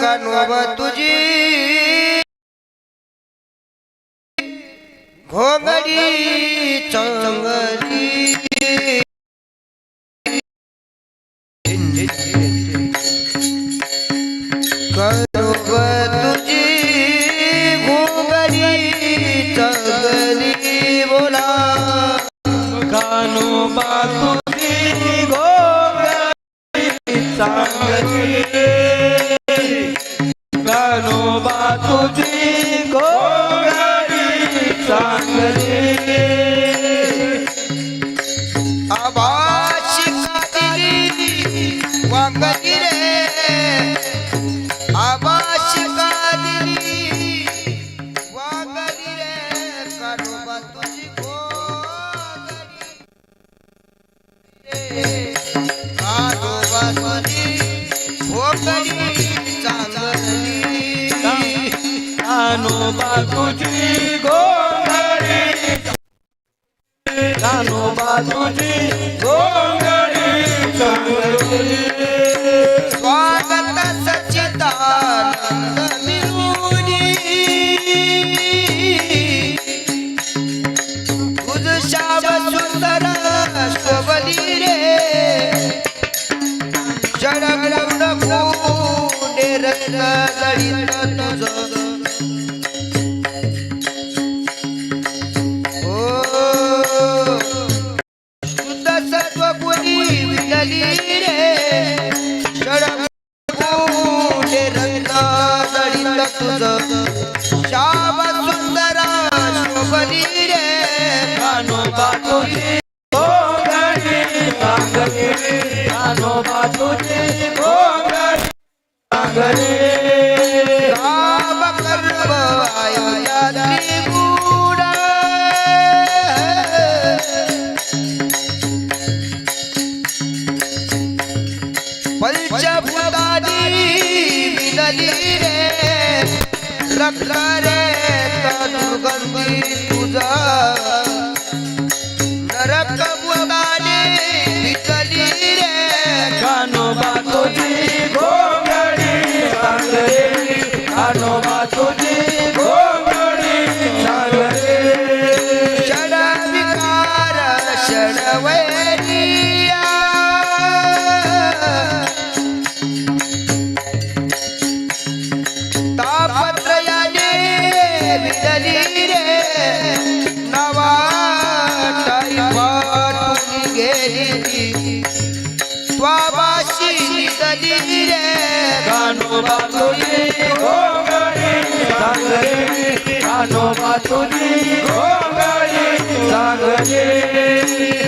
કનોબ તુજી ઘોંગડી ચંગરી કનોબ તુજી ઘોંગડી ચંગરી બોલા. કાનું બાતું સાંભળી કાનો બાતું ज्ञानोबा तुझी गोंगडी चांगली स्वागत सचिदानंद मिळूनी तुझशाव सुंदर शोभली रे. जडगड भू डेर दळित બાંગડી રે કાનો બાતુજી ભોગડી બાંગડી કાનો બાતુજી ભોગડી બાંગડી ज्ञानोबा तुझी चांगले.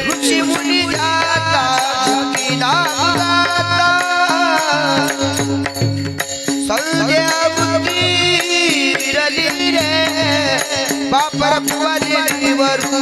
ऋषी मुनी जाता सकीना जाता. संजय बुद्धी विरली रे बापर कुवारी वरू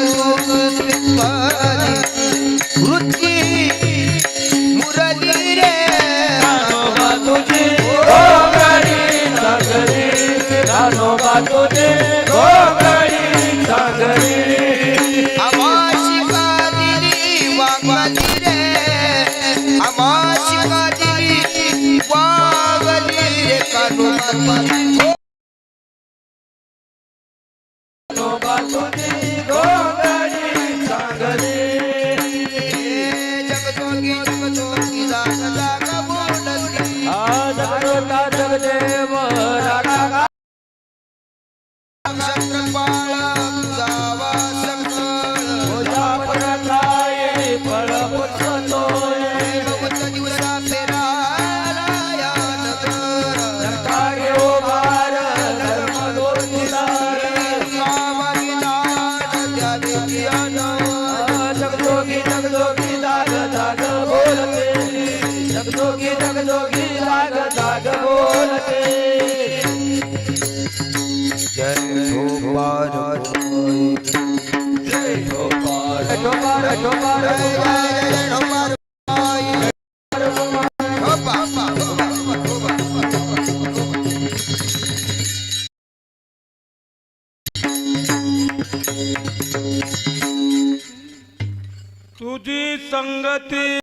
संगती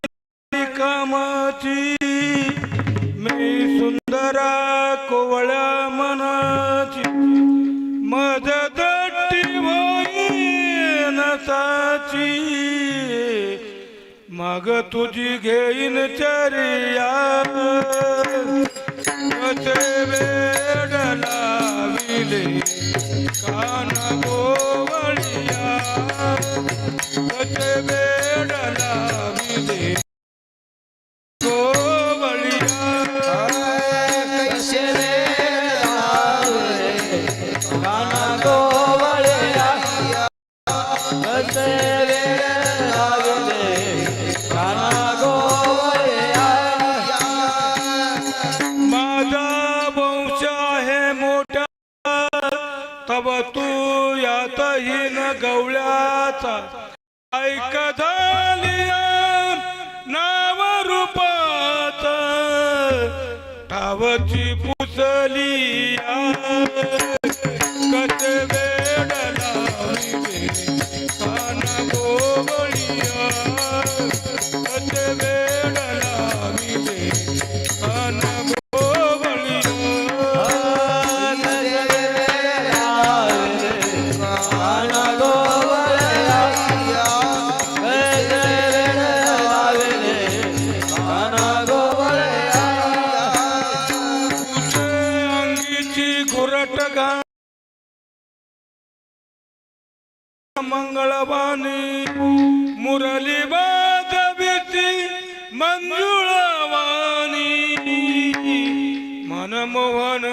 कामाची मी सुंदरा कोवळ्या मनाची. मज दट्टी नसाची. मग तुझी घेईन चर्या. कसे वेड लाविले कान ಮಂಗಳವಾನಿ. ಮುರಳಿ ಬಾಧವಿತಿ ಮಂಜುಳವಾನಿ. ಮನಮೋಹನ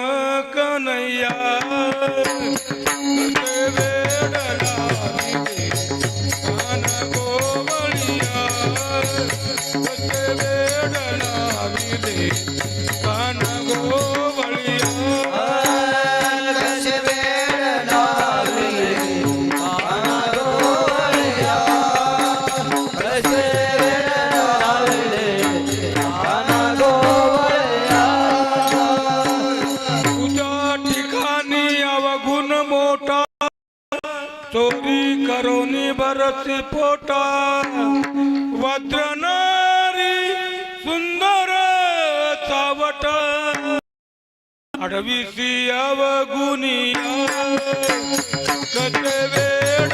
ಕನಯ್ಯ. Thank you. करोनी बरसी पोटा सुंदर चावट. अडविसी अवगुनिया कसे वेड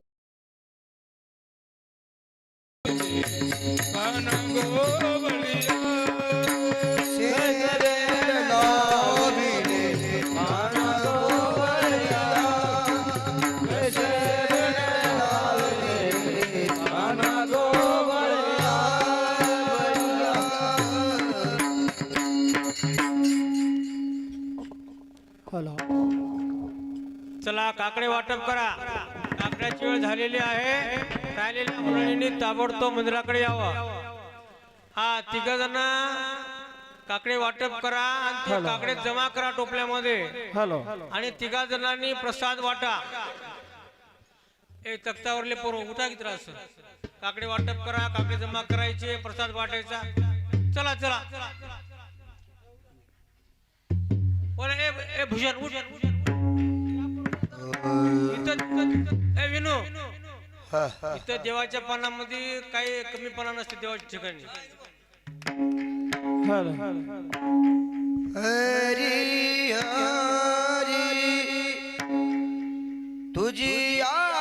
झालेली आहे. राहिलेल्या मुलांनी ताबडतोब मंदिराकडे यावं. हा तिघ जण काकडे वाटप करा आणि ते काकडे जमा करा टोपल्यामध्ये. आणि तिघा जणांनी प्रसाद वाटा. ए तख्तावरले पोर उठा की त्रास? काकडे वाटप करा काकडे जमा करायचे प्रसाद वाटायचा. चला चला. बोला ए ए भूषण उठ. इथं- विनू. देवाच्या पानामध्ये काही कमीपणा नसते देवाच्या ठिकाणी. हरी हरी. तुझी आन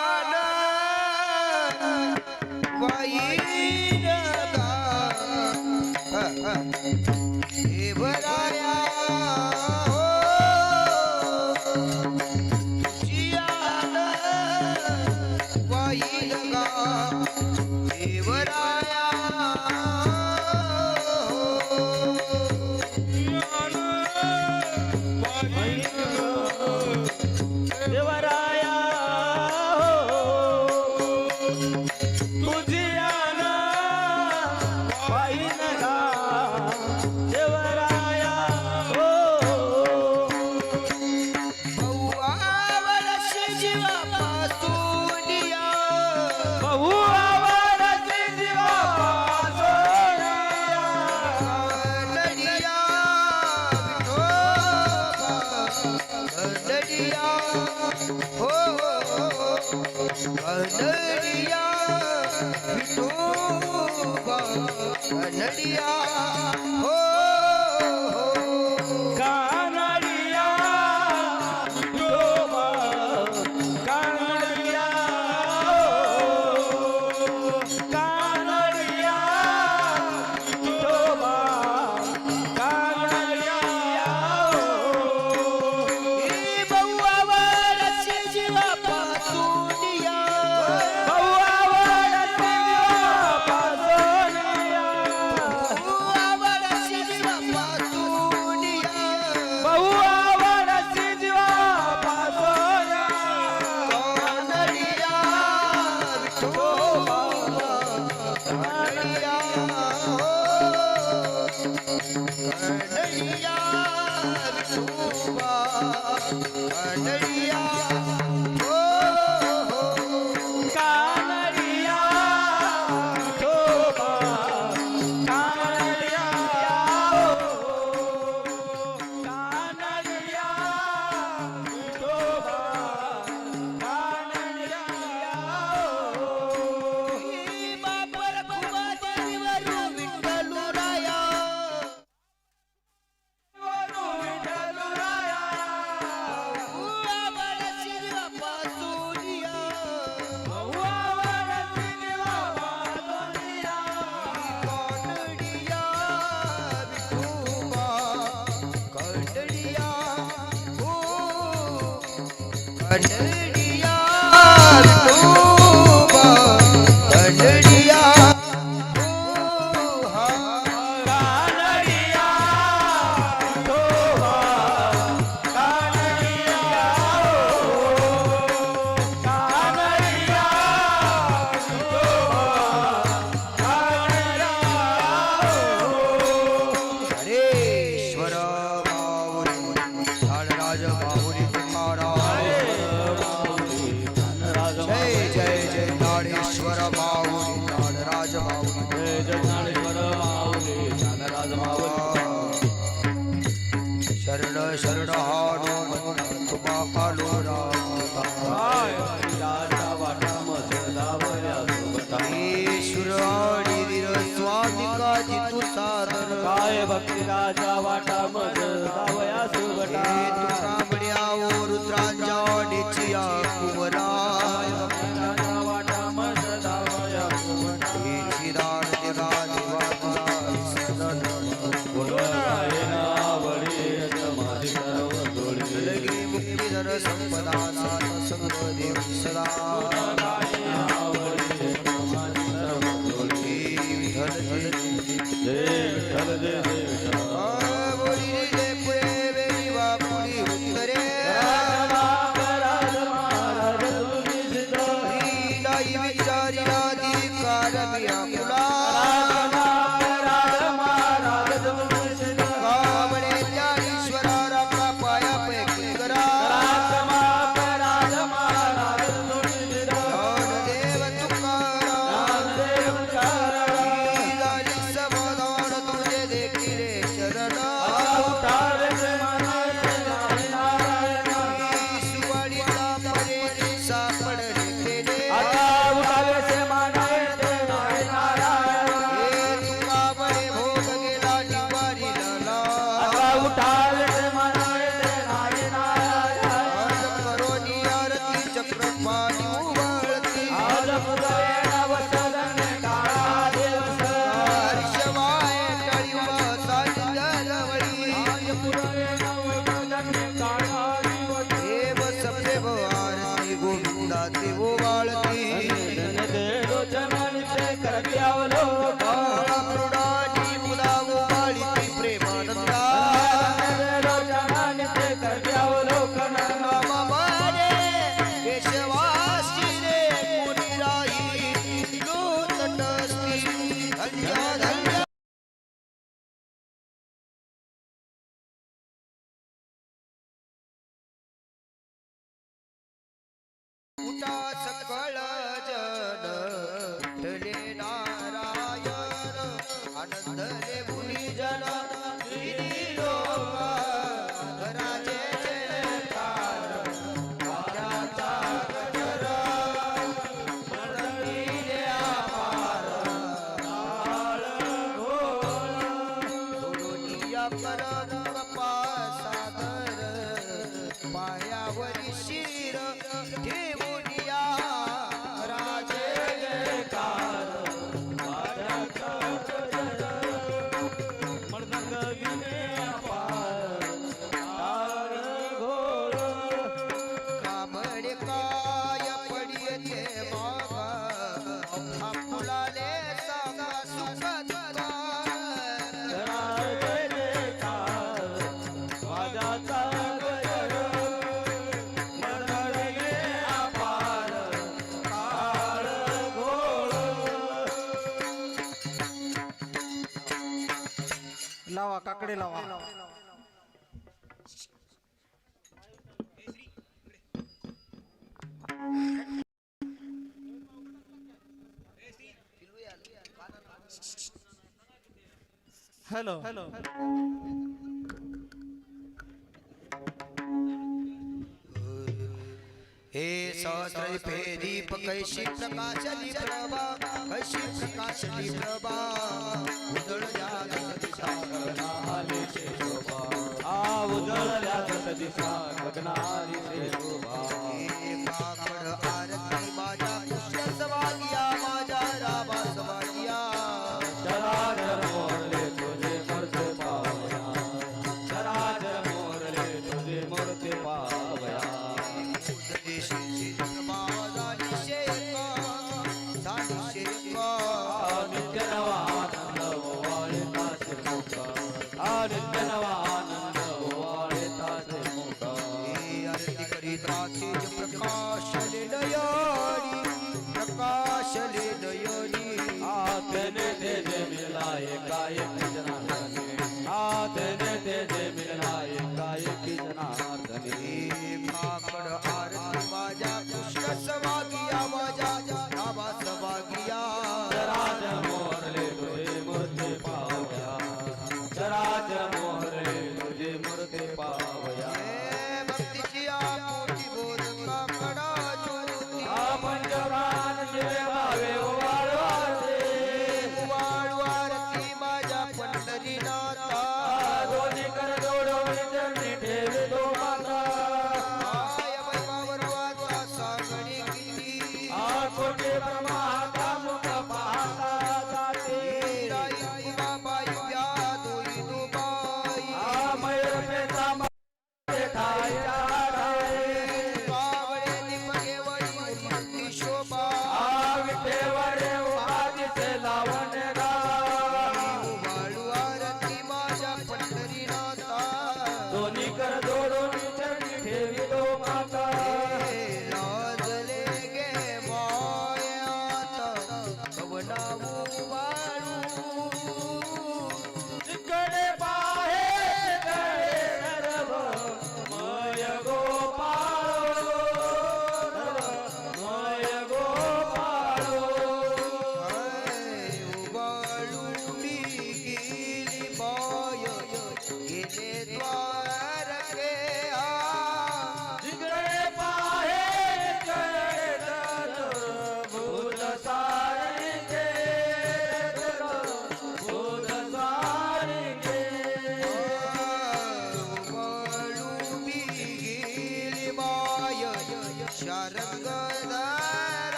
काकडे लावा. हॅलो. हॅलो. हे सहस्र फेरी कैशी प्रकाशली प्रभा कैशी प्रकाशली प्रभा? સાગનારી છે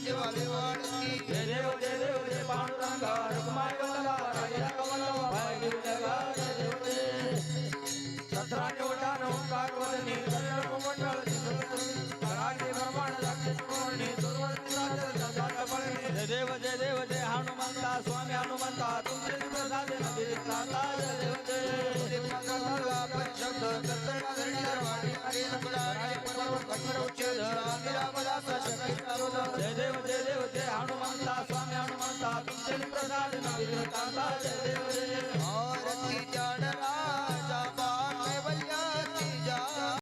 જેવા લેવાડતી જય દેવ જય દેવ જય પાંડુરંગા રઘુમાય